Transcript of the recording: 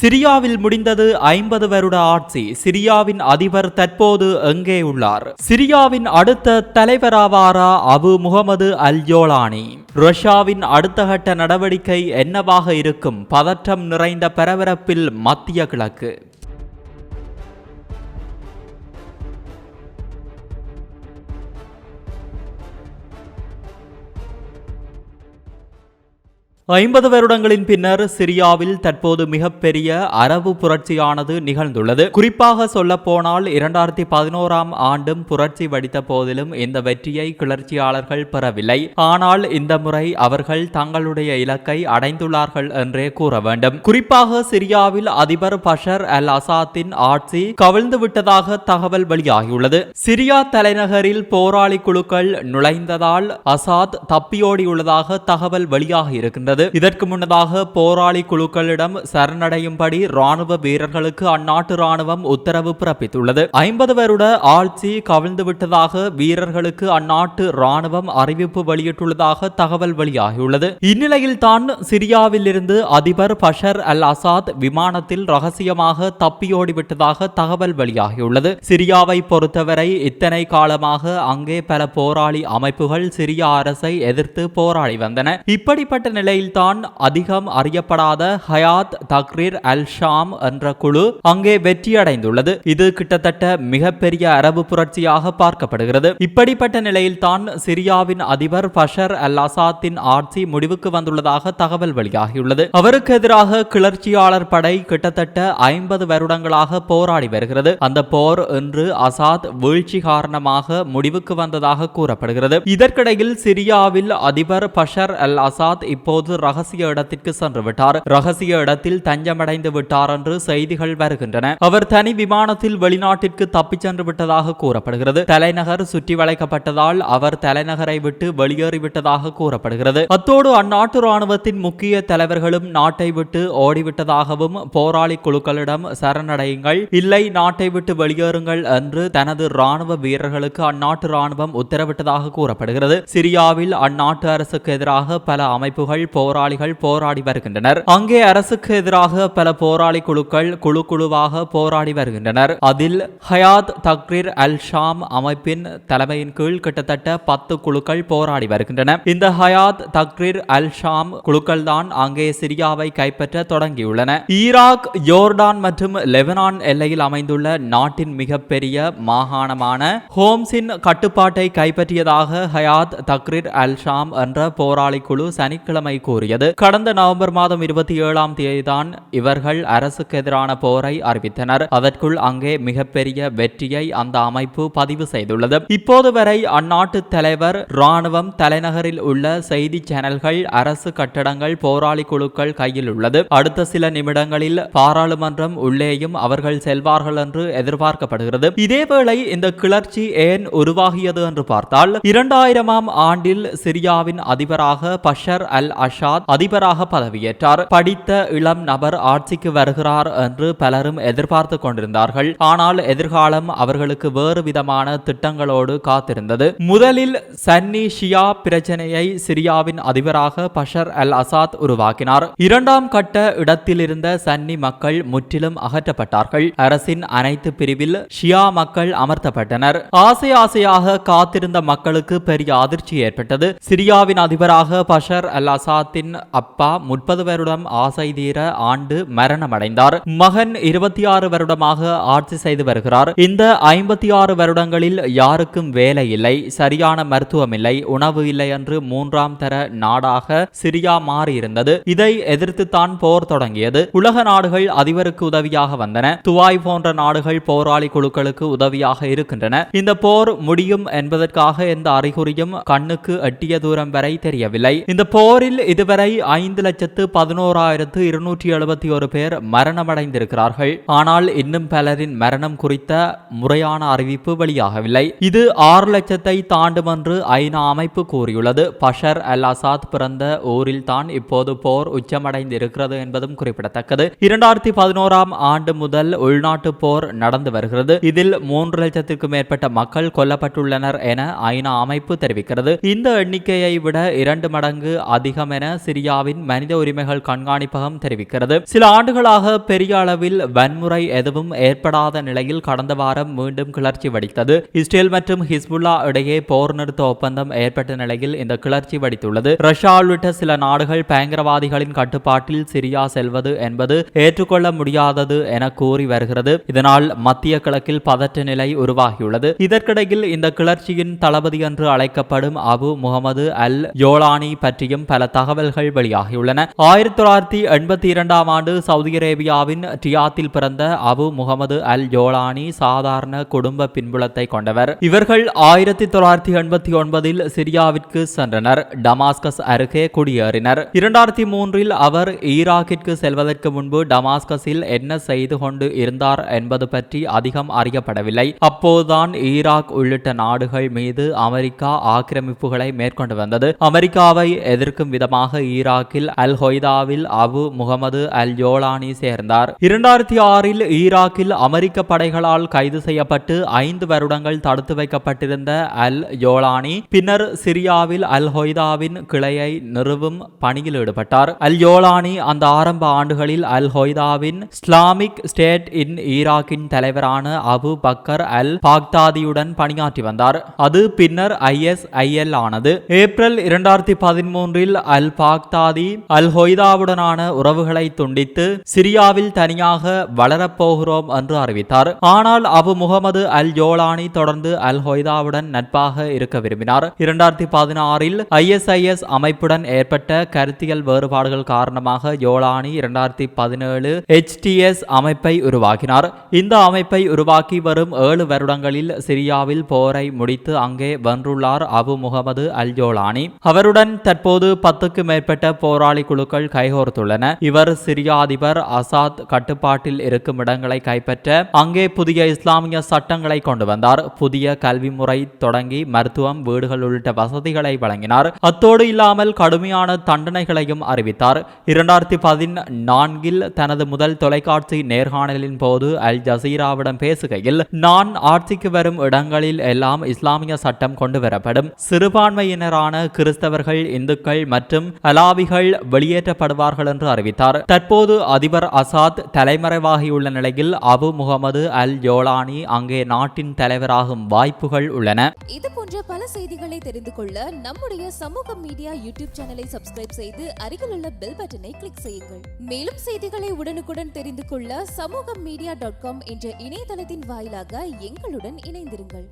சிரியாவில் முடிந்தது ஐம்பது வருட ஆட்சி. சிரியாவின் அதிபர் தற்போது எங்கே உள்ளார்? சிரியாவின் அடுத்த தலைவராவாரா அபு முகமது அல் யோலானி ரஷ்யாவின் அடுத்த கட்ட நடவடிக்கை என்னவாக இருக்கும்? பதற்றம் நிறைந்த பரபரப்பில் மத்திய கிழக்கு. ஐம்பது வருடங்களின் பின்னர் சிரியாவில் தற்போது மிகப்பெரிய அரபு புரட்சியானது நிகழ்ந்துள்ளது. குறிப்பாக சொல்ல போனால் இரண்டாயிரத்தி பதினோராம் ஆண்டும் புரட்சி வடித்த போதிலும் இந்த வெற்றியை கிளர்ச்சியாளர்கள் பெறவில்லை. ஆனால் இந்த முறை அவர்கள் தங்களுடைய இலக்கை அடைந்துள்ளார்கள் என்றே கூற வேண்டும். குறிப்பாக சிரியாவில் அதிபர் பஷர் அல் அசாத்தின் ஆட்சி கவிழ்ந்து விட்டதாக தகவல் வெளியாகியுள்ளது. சிரியா தலைநகரில் போராளி குழுக்கள் நுழைந்ததால் அசாத் தப்பியோடியுள்ளதாக தகவல் வெளியாகி இருக்கின்றது இதற்கு முன்னதாக போராளி குழுக்களிடம் சரணடையும்படி ராணுவ வீரர்களுக்கு அந்நாட்டு ராணுவம் உத்தரவு பிறப்பித்துள்ளது. ஐம்பது வருட ஆட்சி கவிழ்ந்து விட்டதாக வீரர்களுக்கு அந்நாட்டு ராணுவம் அறிவிப்பு வெளியிட்டுள்ளதாக தகவல் வெளியாகியுள்ளது. இந்நிலையில் தான் சிரியாவில் இருந்து அதிபர் பஷர் அல் அசாத் விமானத்தில் ரகசியமாக தப்பியோடிவிட்டதாக தகவல் வெளியாகியுள்ளது. சிரியாவை பொறுத்தவரை இத்தனை காலமாக அங்கே பல போராளி அமைப்புகள் சிரியா அரசை எதிர்த்து போராடி வந்தன. இப்படிப்பட்ட நிலையில் நிலையில்தான் அதிகம் அறியப்படாத ஹயாத் தக்ரீர் அல் ஷாம் என்ற குழு அங்கே வெற்றியடைந்துள்ளது. இது கிட்டத்தட்ட மிகப்பெரிய அரபு புரட்சியாக பார்க்கப்படுகிறது. இப்படிப்பட்ட நிலையில்தான் சிரியாவின் அதிபர் பஷர் அல் அசாத்தின் ஆட்சி முடிவுக்கு வந்துள்ளதாக தகவல் வெளியாகியுள்ளது. அவருக்கு எதிராக கிளர்ச்சியாளர் படை கிட்டத்தட்ட ஐம்பது வருடங்களாக போராடி வருகிறது. அந்த போர் இன்று அசாத் வீழ்ச்சி காரணமாக முடிவுக்கு வந்ததாக கூறப்படுகிறது. இதற்கிடையில் சிரியாவில் அதிபர் பஷர் அல் அசாத் இப்போது ரகசிய இடத்திற்கு சென்று விட்டார். ரகசிய இடத்தில் தஞ்சமடைந்து விட்டார் என்று செய்திகள் வருகின்றன. அவர் தனி விமானத்தில் வெளிநாட்டிற்கு தப்பிச் சென்று விட்டதாக கூறப்படுகிறது. தலைநகர் சுற்றி வளைக்கப்பட்டதால் அவர் தலைநகரை விட்டு வெளியேறிவிட்டதாக கூறப்படுகிறது. அத்தோடு அந்நாட்டு ராணுவத்தின் முக்கிய தலைவர்களும் நாட்டை விட்டு ஓடிவிட்டதாகவும் போராளி குழுக்களிடம் சரணடையுங்கள். இல்லை நாட்டை விட்டு வெளியேறுங்கள் என்று தனது ராணுவ வீரர்களுக்கு அந்நாட்டு ராணுவம் உத்தரவிட்டதாக கூறப்படுகிறது. சிரியாவில் அந்நாட்டு அரசுக்கு எதிராக பல அமைப்புகள் போராளிகள் போராடி வருகின்றனர். அங்கே அரசுக்கு எதிராக பல போராளி குழுக்கள் குழு குழுவாக போராடி வருகின்றனர். அதில் ஹயாத் தக்ரீர் அல் ஷாம் அமைப்பின் தலைமையின் கீழ் கிட்டத்தட்ட பத்து குழுக்கள் போராடி வருகின்றன. இந்த ஹயாத் தக்ரீர் அல் ஷாம் குழுக்கள் தான் அங்கே சிரியாவை கைப்பற்ற தொடங்கியுள்ளன. ஈராக் யோர்டான் மற்றும் லெபனான் எல்லையில் அமைந்துள்ள நாட்டின் மிகப்பெரிய மாகாணமான ஹோம்ஸின் கட்டுப்பாட்டை கைப்பற்றியதாக ஹயாத் தக்ரீர் அல் ஷாம் என்ற போராளி குழு சனிக்கிழமை கூறியது. கடந்த நவம்பர் மாதம் இருபத்தி ஏழாம் தேதிதான் இவர்கள் அரசுக்கு எதிரான போரை அறிவித்தனர். அதற்குள் அங்கே மிகப்பெரிய வெற்றியை அந்த அமைப்பு பதிவு செய்துள்ளது. இப்போது வரை அந்நாட்டு தலைவர் ராணுவம் தலைநகரில் உள்ள செய்தி சேனல்கள் அரசு கட்டடங்கள் போராளி குழுக்கள் கையில் உள்ளது. அடுத்த சில நிமிடங்களில் பாராளுமன்றம் உள்ளேயும் அவர்கள் செல்வார்கள் என்று எதிர்பார்க்கப்படுகிறது. இதேவேளை இந்த கிளர்ச்சி ஏன் உருவாகியது என்று பார்த்தால் இரண்டாயிரமாம் ஆண்டில் சிரியாவின் அதிபராக பஷர் அல் அஷ் அஷாத் அதிபராக பதவியேற்றார். படித்த இளம் நபர் ஆட்சிக்கு வருகிறார் என்று பலரும் எதிர்பார்த்து கொண்டிருந்தார்கள். ஆனால் எதிர்காலம் அவர்களுக்கு வேறு விதமான திட்டங்களோடு காத்திருந்தது. முதலில் சன்னி ஷியா பிரச்சனையை சிரியாவின் அதிபராக பஷர் அல் அசாத் உருவாக்கினார். இரண்டாம் கட்ட இடத்தில் இருந்த சன்னி மக்கள் முற்றிலும் அகற்றப்பட்டார்கள். அரசின் அனைத்து பிரிவில் ஷியா மக்கள் அமர்த்தப்பட்டனர். ஆசை ஆசையாக காத்திருந்த மக்களுக்கு பெரிய அதிர்ச்சி ஏற்பட்டது. சிரியாவின் அதிபராக பஷர் அல் அசாத்தின் அப்பா முப்பது வருடம் ஆசை தீர ஆண்டு மரணமடைந்தார். மகன் இருபத்தி ஆறு வருடமாக ஆட்சி செய்து வருகிறார். இந்த ஐம்பத்தி ஆறு வருடங்களில் யாருக்கும் வேலை இல்லை சரியான மருத்துவம் இல்லை உணவு இல்லை என்று மூன்றாம் தர நாடாக சிரியா மாறியிருந்தது. இதை எதிர்த்து தான் போர் தொடங்கியது. உலக நாடுகள் அதிபருக்கு உதவியாக வந்தன. துவாய் போன்ற நாடுகள் போராளி குழுக்களுக்கு உதவியாக இருக்கின்றன. இந்த போர் முடியும் என்பதற்காக எந்த அறிகுறியும் கண்ணுக்கு எட்டிய தூரம் வரை தெரியவில்லை. இந்த போரில் இதுவரை ஐந்து லட்சத்து பதினோராயிரத்து இருநூற்றி எழுபத்தி ஒரு பேர் மரணமடைந்திருக்கிறார்கள். ஆனால் இன்னும் பலரின் மரணம் குறித்த முறையான அறிவிப்பு வெளியாகவில்லை. இது ஆறு லட்சத்தை தாண்டும் என்று ஐநா அமைப்பு கூறியுள்ளது. பஷர் அல் அசாத் பிறந்த ஊரில் தான் இப்போது போர் உச்சமடைந்து இருக்கிறது என்பதும் குறிப்பிடத்தக்கது. இரண்டாயிரத்தி பதினோராம் ஆண்டு முதல் உள்நாட்டு போர் நடந்து வருகிறது. இதில் மூன்று லட்சத்திற்கும் மேற்பட்ட மக்கள் கொல்லப்பட்டுள்ளனர் என ஐநா அமைப்பு தெரிவிக்கிறது. இந்த எண்ணிக்கையை விட இரண்டு மடங்கு அதிகம் என சிரியாவின் மனித உரிமைகள் கண்காணிப்பகம் தெரிவிக்கிறது. சில ஆண்டுகளாக பெரிய அளவில் வன்முறை எதுவும் ஏற்படாத நிலையில் கடந்த வாரம் மீண்டும் கிளர்ச்சி வெடித்தது. இஸ்ரேல் மற்றும் ஹிஸ்புல்லா இடையே போர் நிறுத்த ஒப்பந்தம் ஏற்பட்ட நிலையில் இந்த கிளர்ச்சி வெடித்துள்ளது. ரஷ்யா உள்ளிட்ட சில நாடுகள் பயங்கரவாதிகளின் கட்டுப்பாட்டில் சிரியா செல்வது என்பது ஏற்றுக்கொள்ள முடியாதது என கூறி வருகிறது. இதனால் மத்திய கிழக்கில் பதற்ற நிலை உருவாகியுள்ளது. இதற்கிடையில் இந்த கிளர்ச்சியின் தளபதி என்று அழைக்கப்படும் அபு முகமது அல் யோலானி பற்றியும் பல தகவல் தகவல்கள் வெளியாகியுள்ளன. ஆயிரத்தி தொள்ளாயிரத்தி எண்பத்தி இரண்டாம் ஆண்டு சவுதி அரேபியாவின் டியாத்தில் பிறந்த அபு முகமது அல் ஜோலானி சாதாரண குடும்ப பின்புலத்தை கொண்டவர். இவர்கள் ஆயிரத்தி தொள்ளாயிரத்தி எண்பத்தி ஒன்பதில் சிரியாவிற்கு சென்றனர். டமாஸ்கஸ் அருகே குடியேறினர். இரண்டாயிரத்தி மூன்றில் அவர் ஈராக்கிற்கு செல்வதற்கு முன்பு டமாஸ்கஸில் என்ன செய்து கொண்டு இருந்தார் என்பது பற்றி அதிகம் அறியப்படவில்லை. அப்போதுதான் ஈராக் உள்ளிட்ட நாடுகள் மீது அமெரிக்கா ஆக்கிரமிப்புகளை மேற்கொண்டு வந்தது. அமெரிக்காவை எதிர்க்கும் விதமாக ஈராக்கில் அல் ஹொய்தாவில் அபு முகமது அல் யோலானி சேர்ந்தார். இரண்டாயிரத்தி ஆறில் ஈராக்கில் அமெரிக்க படைகளால் கைது செய்யப்பட்டு ஐந்து வருடங்கள் தடுத்து வைக்கப்பட்டிருந்த அல் யோலானி பின்னர் சிரியாவில் அல் ஹொய்தாவின் கிளையை நிறுவும் பணியில் ஈடுபட்டார். அல் யோலானி அந்த ஆரம்ப ஆண்டுகளில் அல் ஹொய்தாவின் இஸ்லாமிக் ஸ்டேட் இன் ஈராக்கின் தலைவரான அபு பக்கர் அல் பாக்தாதியுடன் பணியாற்றி வந்தார். அது பின்னர் ஐஎஸ்ஐஎல் ஆனது. ஏப்ரல் இரண்டாயிரத்தி பதிமூன்றில் அல் பாக்தாதி அல் ஹொய்தாவுடனான உறவுகளை துண்டித்து சிரியாவில் தனியாக வளரப்போகிறோம் என்று அறிவித்தார். ஆனால் அபு முகமது அல் ஜோலானி தொடர்ந்து அல் ஹொய்தாவுடன் நட்பாக இருக்க விரும்பினார். இரண்டாயிரத்தி பதினாறில் ஐஎஸ்ஐஎஸ் அமைப்புடன் ஏற்பட்ட கருத்தியல் வேறுபாடுகள் காரணமாக ஜோலானி இரண்டாயிரத்தி பதினேழு எச்டிஎஸ் அமைப்பை உருவாக்கினார். இந்த அமைப்பை உருவாக்கி வரும் ஏழு வருடங்களில் சிரியாவில் போரை முடித்து அங்கே வென்றுள்ளார் அபு முகமது அல் ஜோலானி அவருடன் தற்போது பத்துக்கு மேற்பட்ட போராளி குழுக்கள் கைகோர்த்துள்ளன. இவர் சிரியா அதிபர் அசாத் கட்டுப்பாட்டில் இருக்கும் இடங்களை கைப்பற்ற அங்கே புதிய இஸ்லாமிய சட்டங்களை கொண்டு வந்தார். புதிய கல்வி முறை தொடங்கி மருத்துவம் வீடுகள் உள்ளிட்ட வசதிகளை வழங்கினார். அத்தோடு இல்லாமல் கடுமையான தண்டனைகளையும் அறிவித்தார். இரண்டாயிரத்தி பதினான்கில் தனது முதல் தொலைக்காட்சி நேர்காணலின் போது அல் ஜசீராவிடம் பேசுகையில் நான் ஆட்சிக்கு வரும் இடங்களில் எல்லாம் இஸ்லாமிய சட்டம் கொண்டு வரப்படும். சிறுபான்மையினரான கிறிஸ்தவர்கள் இந்துக்கள் மற்றும் அலாவிகள் வெளியேற்றப்படுவார்கள் என்று அறிவித்தார். தற்போது அதிபர் அசாத் தலைமறைவாகியுள்ள நிலையில் அபு முகமது அல் யோலானி அங்கே நாட்டின் தலைவராகும் வாய்ப்புகள் உள்ளன. இது போன்ற பல செய்திகளை தெரிந்து கொள்ள நம்முடைய சமூக மீடியா யூடியூப் சேனலை சப்ஸ்கிரைப் செய்து அருகில் உள்ள பெல் பட்டனை கிளிக் செய்யுங்கள். மேலும் செய்திகளை உடனுக்குடன் தெரிந்து கொள்ள சமூக மீடியா டாட் காம் என்ற இணையதளத்தின் வாயிலாக எங்களுடன் இணைந்திருங்கள்.